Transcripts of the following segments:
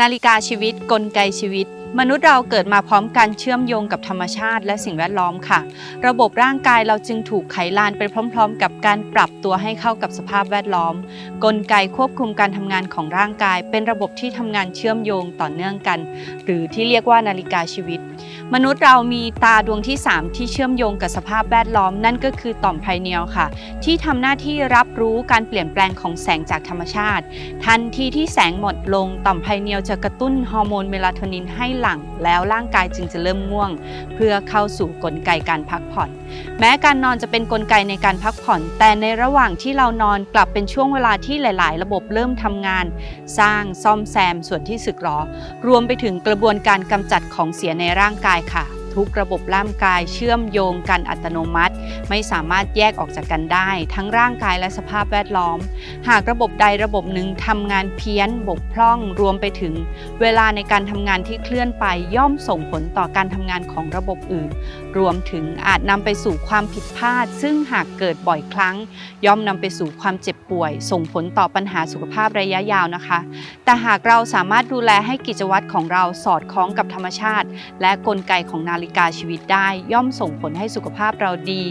นาฬิกาชีวิตกลไกชีวิต มนุษย์เราเกิดมาพร้อมกันเชื่อมโยงกับธรรมชาติและสิ่งแวดล้อมค่ะ ระบบร่างกายเราจึงถูกไขลานไปพร้อม ๆ กับการปรับตัวให้เข้ากับสภาพแวดล้อม กลไกควบคุมการทำงานของร่างกาย เป็นระบบที่ทำงานเชื่อมโยงต่อเนื่องกัน หรือที่เรียกว่านาฬิกาชีวิต มนุษย์เรามีตาดวงที่ 3 ที่เชื่อมโยงกับสภาพแวดล้อม นั่นก็คือต่อมไพเนียลค่ะ ที่ทำหน้าที่รับรู้การเปลี่ยนแปลงของแสงจากธรรมชาติ ทันทีที่แสงหมดลงต่อมไพเนียลจะกระตุ้นฮอร์โมนเมลาโทนินให้หลัง แล้วร่างกายจึงจะเริ่มง่วง เพื่อเข้าสู่กลไกการพักผ่อน แม้การนอนจะเป็นกลไกในการพักผ่อน แต่ในระหว่างที่เรานอนกลับเป็นช่วงเวลาที่หลาย ๆ ระบบเริ่มทำงาน สร้างซ่อมแซมส่วนที่สึกหรอ รวมไปถึงกระบวนการกำจัดของเสียในร่างกายค่ะ ทุกระบบร่างกายเชื่อมโยงกันอัตโนมัติ ไม่สามารถแยกออกจากกันได้ ทั้งร่างกายและสภาพแวดล้อม หากระบบใดระบบหนึ่งทำงานเพี้ยนบกพร่องรวมไปถึง เวลาในการทำงานที่เคลื่อนไปย่อมส่งผลต่อการทำงานของระบบอื่น รวมถึงอาจนำไปสู่ความผิดพลาด ซึ่งหากเกิดบ่อยครั้ง ย่อมนำไปสู่ความเจ็บป่วย ส่งผลต่อปัญหาสุขภาพระยะยาวนะคะ แต่หากเราสามารถดูแลให้กิจวัตรของเราสอดคล้องกับธรรมชาติ และกลไกของนาฬิกาชีวิตได้ ย่อมส่งผลให้สุขภาพเราดี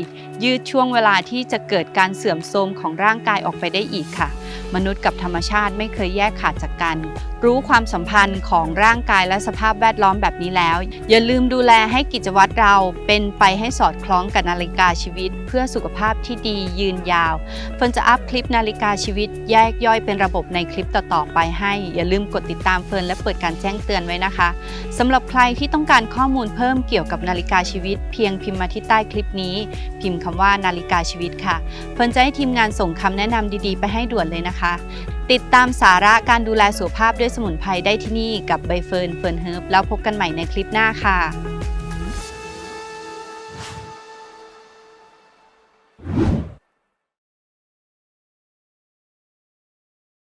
ยืดช่วงเวลาที่จะเกิดการเสื่อมโทรมของร่างกายออกไปได้อีกค่ะ มนุษย์กับธรรมชาติไม่เคยแยกขาดจากกัน รู้ความสัมพันธ์ของร่างกายและสภาพแวดล้อมแบบนี้แล้ว อย่าลืมดูแลให้กิจวัตรเราเป็นไปให้สอดคล้องกับนาฬิกาชีวิต เพื่อสุขภาพที่ดียืนยาวเฟิร์นจะอัพคลิปนาฬิกาชีวิต แยกย่อยเป็นระบบในคลิปต่อๆไปให้ อย่าลืมกดติดตามเฟิร์นและเปิดการแจ้งเตือนไว้นะคะสำหรับใครที่ต้องการข้อมูลเพิ่มเกี่ยวกับนาฬิกาชีวิต เพียงพิมพ์มาที่ใต้คลิปนี้ พิมพ์คำว่านาฬิกาชีวิตค่ะเฟิร์นจะให้ทีมงานส่งคำแนะนำดีๆ ไปให้ด่วนเลยนะคะ ติดตามสาระการดูแลสุขภาพด้วยสมุนไพรได้ที่นี่กับใบเฟิร์นเฟิร์นเฮิร์บแล้วพบกันใหม่ในคลิปหน้าค่ะ